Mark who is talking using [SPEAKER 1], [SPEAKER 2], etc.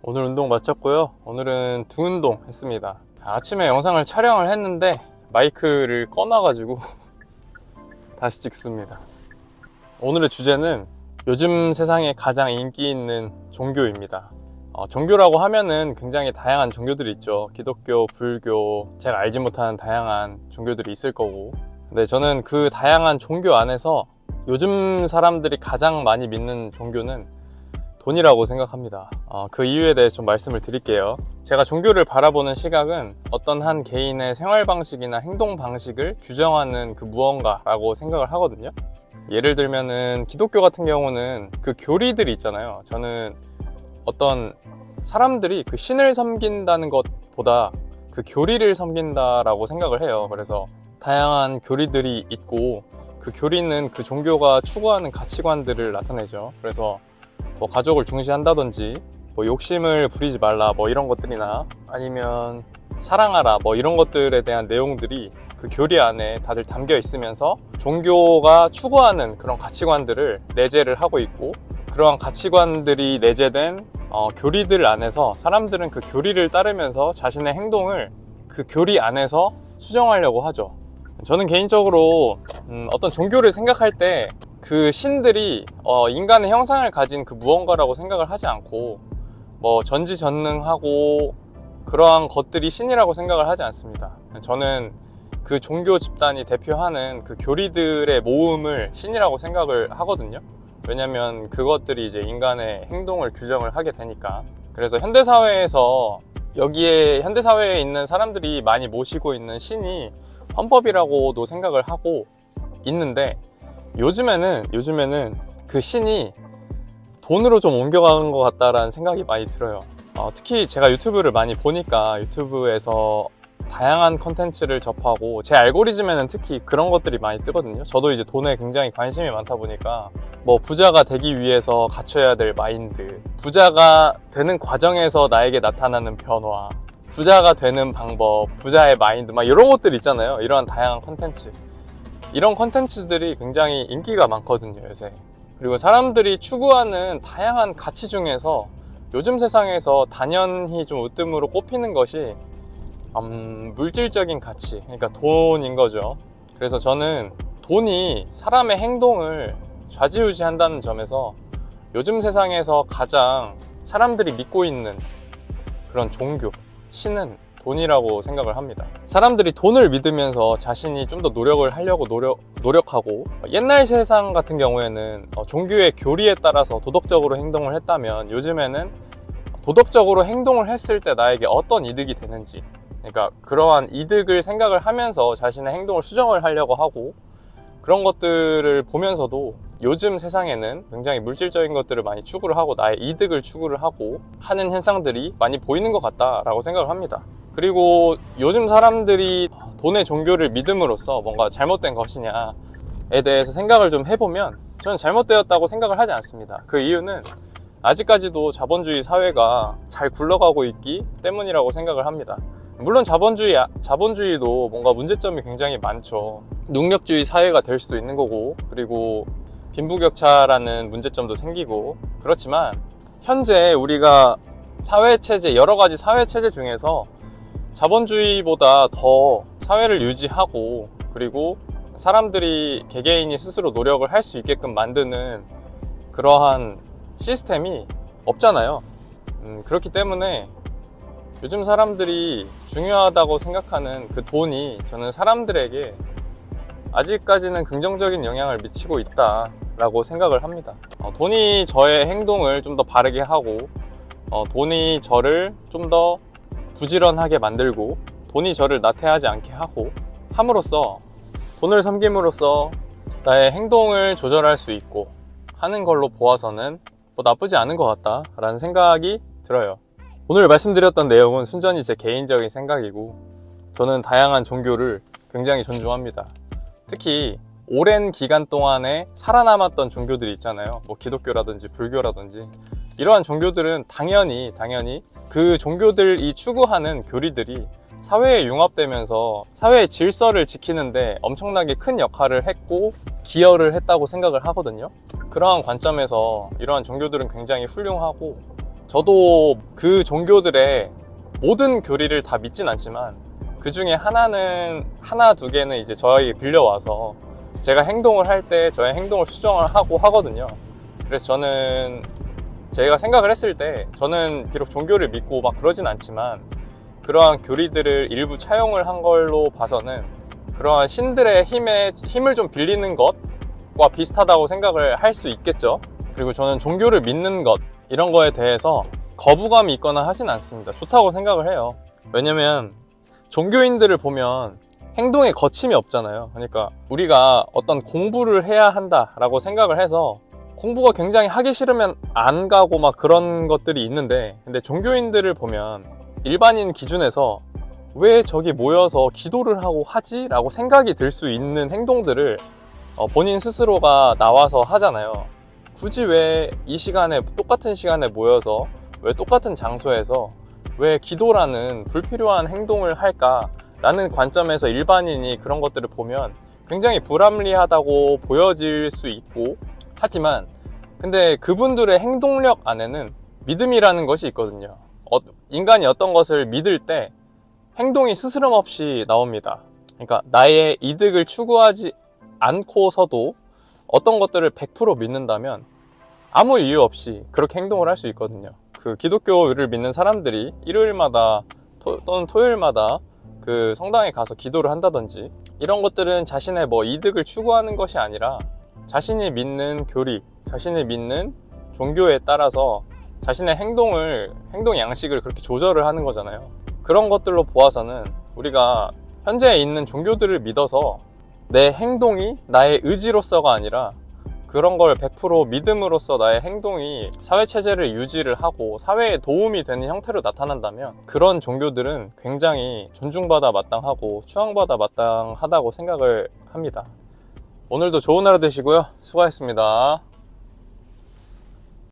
[SPEAKER 1] 오늘 운동 마쳤고요. 오늘은 두 운동 했습니다. 아침에 영상을 촬영을 했는데 마이크를 꺼놔가지고 다시 찍습니다. 오늘의 주제는 요즘 세상에 가장 인기 있는 종교입니다. 어, 종교라고 하면은 굉장히 다양한 종교들이 있죠. 기독교, 불교, 제가 알지 못하는 다양한 종교들이 있을 거고. 근데 저는 그 다양한 종교 안에서 요즘 사람들이 가장 많이 믿는 종교는 돈이라고 생각합니다. 어, 그 이유에 대해 좀 말씀을 드릴게요. 제가 종교를 바라보는 시각은 어떤 한 개인의 생활 방식이나 행동 방식을 규정하는 그 무언가라고 생각을 하거든요. 예를 들면은 기독교 같은 경우는 그 교리들이 있잖아요. 저는 어떤 사람들이 그 신을 섬긴다는 것보다 그 교리를 섬긴다라고 생각을 해요. 그래서 다양한 교리들이 있고 그 교리는 그 종교가 추구하는 가치관들을 나타내죠. 그래서 뭐 가족을 중시한다든지 뭐 욕심을 부리지 말라 뭐 이런 것들이나 아니면 사랑하라 뭐 이런 것들에 대한 내용들이 그 교리 안에 다들 담겨 있으면서 종교가 추구하는 그런 가치관들을 내재를 하고 있고 그러한 가치관들이 내재된 어, 교리들 안에서 사람들은 그 교리를 따르면서 자신의 행동을 그 교리 안에서 수정하려고 하죠. 저는 개인적으로 음, 어떤 종교를 생각할 때 그 신들이 어, 인간의 형상을 가진 그 무언가라고 생각을 하지 않고 뭐 전지전능하고 그러한 것들이 신이라고 생각을 하지 않습니다. 저는 그 종교 집단이 대표하는 그 교리들의 모음을 신이라고 생각을 하거든요. 왜냐면 그것들이 이제 인간의 행동을 규정을 하게 되니까. 그래서 현대사회에서 여기에 현대사회에 있는 사람들이 많이 모시고 있는 신이 헌법이라고도 생각을 하고 있는데 요즘에는 요즘에는 그 신이 돈으로 좀 옮겨가는 것 같다라는 생각이 많이 들어요. 어, 특히 제가 유튜브를 많이 보니까 유튜브에서 다양한 컨텐츠를 접하고 제 알고리즘에는 특히 그런 것들이 많이 뜨거든요. 저도 이제 돈에 굉장히 관심이 많다 보니까 뭐 부자가 되기 위해서 갖춰야 될 마인드, 부자가 되는 과정에서 나에게 나타나는 변화, 부자가 되는 방법, 부자의 마인드 막 이런 것들 있잖아요. 이러한 다양한 컨텐츠. 이런 컨텐츠들이 굉장히 인기가 많거든요, 요새. 그리고 사람들이 추구하는 다양한 가치 중에서 요즘 세상에서 단연히 좀 으뜸으로 꼽히는 것이 음, 물질적인 가치, 그러니까 돈인 거죠. 그래서 저는 돈이 사람의 행동을 좌지우지한다는 점에서 요즘 세상에서 가장 사람들이 믿고 있는 그런 종교, 신은 돈이라고 생각을 합니다. 사람들이 돈을 믿으면서 자신이 좀 더 노력을 하려고 노력, 노력하고 옛날 세상 같은 경우에는 어, 종교의 교리에 따라서 도덕적으로 행동을 했다면 요즘에는 도덕적으로 행동을 했을 때 나에게 어떤 이득이 되는지 그러니까 그러한 이득을 생각을 하면서 자신의 행동을 수정을 하려고 하고 그런 것들을 보면서도 요즘 세상에는 굉장히 물질적인 것들을 많이 추구를 하고 나의 이득을 추구를 하고 하는 현상들이 많이 보이는 것 같다라고 생각을 합니다. 그리고 요즘 사람들이 돈의 종교를 믿음으로써 뭔가 잘못된 것이냐에 대해서 생각을 좀 해보면 저는 잘못되었다고 생각을 하지 않습니다. 그 이유는 아직까지도 자본주의 사회가 잘 굴러가고 있기 때문이라고 생각을 합니다. 물론 자본주의, 자본주의도 뭔가 문제점이 굉장히 많죠. 능력주의 사회가 될 수도 있는 거고, 그리고 빈부격차라는 문제점도 생기고, 그렇지만, 현재 우리가 사회체제, 여러 가지 사회체제 중에서 자본주의보다 더 사회를 유지하고, 그리고 사람들이 개개인이 스스로 노력을 할 수 있게끔 만드는 그러한 시스템이 없잖아요. 음, 그렇기 때문에 요즘 사람들이 중요하다고 생각하는 그 돈이 저는 사람들에게 아직까지는 긍정적인 영향을 미치고 있다라고 생각을 합니다. 어, 돈이 저의 행동을 좀 더 바르게 하고, 어, 돈이 저를 좀 더 부지런하게 만들고, 돈이 저를 나태하지 않게 하고, 함으로써 돈을 섬김으로써 나의 행동을 조절할 수 있고 하는 걸로 보아서는 뭐 나쁘지 않은 것 같다라는 생각이 들어요. 오늘 말씀드렸던 내용은 순전히 제 개인적인 생각이고 저는 다양한 종교를 굉장히 존중합니다. 특히 오랜 기간 동안에 살아남았던 종교들이 있잖아요. 뭐 기독교라든지 불교라든지 이러한 종교들은 당연히 당연히 그 종교들이 추구하는 교리들이 사회에 융합되면서 사회의 질서를 지키는데 엄청나게 큰 역할을 했고 기여를 했다고 생각을 하거든요. 그러한 관점에서 이러한 종교들은 굉장히 훌륭하고 저도 그 종교들의 모든 교리를 다 믿진 않지만 그 중에 하나는 하나 두 개는 이제 저에게 빌려와서 제가 행동을 할 때 저의 행동을 수정을 하고 하거든요. 그래서 저는 제가 생각을 했을 때 저는 비록 종교를 믿고 막 그러진 않지만 그러한 교리들을 일부 차용을 한 걸로 봐서는 그러한 신들의 힘에 힘을 좀 빌리는 것과 비슷하다고 생각을 할 수 있겠죠. 그리고 저는 종교를 믿는 것 이런 거에 대해서 거부감이 있거나 하진 않습니다. 좋다고 생각을 해요. 왜냐면 종교인들을 보면 행동에 거침이 없잖아요. 그러니까 우리가 어떤 공부를 해야 한다라고 생각을 해서 공부가 굉장히 하기 싫으면 안 가고 막 그런 것들이 있는데 근데 종교인들을 보면 일반인 기준에서 왜 저기 모여서 기도를 하고 하지? 라고 생각이 들 수 있는 행동들을 어, 본인 스스로가 나와서 하잖아요. 굳이 왜 이 시간에 똑같은 시간에 모여서 왜 똑같은 장소에서 왜 기도라는 불필요한 행동을 할까 라는 관점에서 일반인이 그런 것들을 보면 굉장히 불합리하다고 보여질 수 있고 하지만 근데 그분들의 행동력 안에는 믿음이라는 것이 있거든요. 어, 인간이 어떤 것을 믿을 때 행동이 스스럼 없이 나옵니다. 그러니까 나의 이득을 추구하지 않고서도 어떤 것들을 100% 믿는다면 아무 이유 없이 그렇게 행동을 할 수 있거든요. 그 기독교를 믿는 사람들이 일요일마다 토, 또는 토요일마다 그 성당에 가서 기도를 한다든지 이런 것들은 자신의 뭐 이득을 추구하는 것이 아니라 자신이 믿는 교리, 자신이 믿는 종교에 따라서 자신의 행동을 행동 양식을 그렇게 조절을 하는 거잖아요. 그런 것들로 보아서는 우리가 현재 있는 종교들을 믿어서 내 행동이 나의 의지로서가 아니라 그런 걸 100% 믿음으로써 나의 행동이 사회 체제를 유지를 하고 사회에 도움이 되는 형태로 나타난다면 그런 종교들은 굉장히 존중받아 마땅하고 추앙받아 마땅하다고 생각을 합니다. 오늘도 좋은 하루 되시고요. 수고하셨습니다.